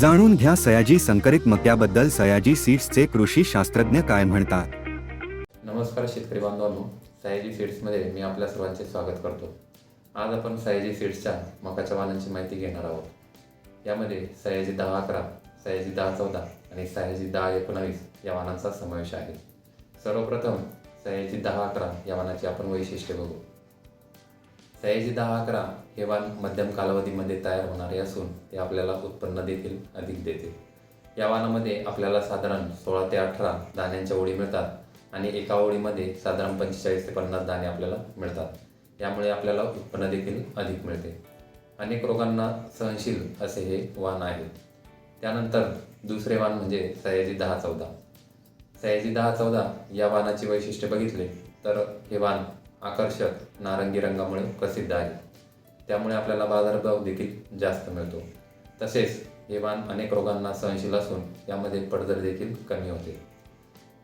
जाणून घ्या सयाजी संकरित मक्याबद्दल सयाजी सीड्सचे कृषी शास्त्रज्ञ काय म्हणतात. नमस्कार शेतकरी बांधवांनो सयाजी सीड्समध्ये मी आपल्या सर्वांचे स्वागत करतो. आज आपण सयाजी सीड्सच्या मकाच्या वाणांची माहिती घेणार आहोत. यामध्ये सयाजी दहा अकरा सयाजी दहा चौदा आणि सयाजी दहा एकोणावीस या वाणांचा समावेश आहे. सर्वप्रथम सयाजी दहा अकरा या वाणाची आपण वैशिष्ट्य बघू. सयाजी दहा अकरा हे वाण मध्यम कालावधीमध्ये तयार होणारे असून ते आपल्याला उत्पन्न देखील अधिक देते या वाणामध्ये आपल्याला साधारण सोळा ते अठरा दाण्यांच्या ओळी मिळतात आणि एका ओळीमध्ये साधारण पंचेचाळीस ते पन्नास दाणे आपल्याला मिळतात. यामुळे आपल्याला उत्पन्न देखील अधिक मिळते. अनेक रोगांना सहनशील असे हे वाण आहे. त्यानंतर दुसरे वाण म्हणजे सयाजी दहा चौदा. सयाजी दहा चौदा या वाणाची वैशिष्ट्य बघितले तर हे वाण आकर्षक नारंगी रंगामुळे प्रसिद्ध आहे. त्यामुळे आपल्याला बाजारभाव देखील जास्त मिळतो. तसेच हे वाण अनेक रोगांना सहनशील असून यामध्ये पडझड देखील कमी होते.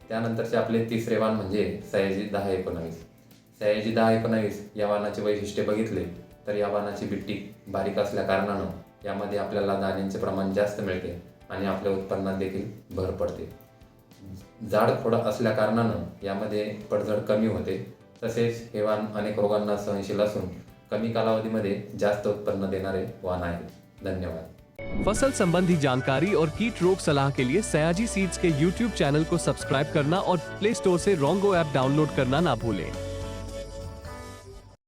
त्यानंतरचे आपले तिसरे वाण म्हणजे सयाजी दहा एकोणावीस. सयाजी दहा एकोणावीस या वाणाचे वैशिष्ट्य बघितले तर या वाणाची बिट्टी बारीक असल्या कारणानं यामध्ये आपल्याला दाण्यांचे प्रमाण जास्त मिळते आणि आपल्या उत्पन्नात देखील भर पडते. जाड खोड असल्या कारणानं यामध्ये पडझड कमी होते तसेच हे वाण अनेक रोगांना सहनशील असून कमी कालावधीमध्ये जास्त उत्पन्न देणारे वाहन आहे धन्यवाद. फ़सल संबंधी जानकारी और कीट रोग सलाह के लिए सयाजी सीड्स के यूट्यूब चैनल को सब्सक्राइब करना और प्ले स्टोर से रोंगो ऐप डाउनलोड करना ना भूलें।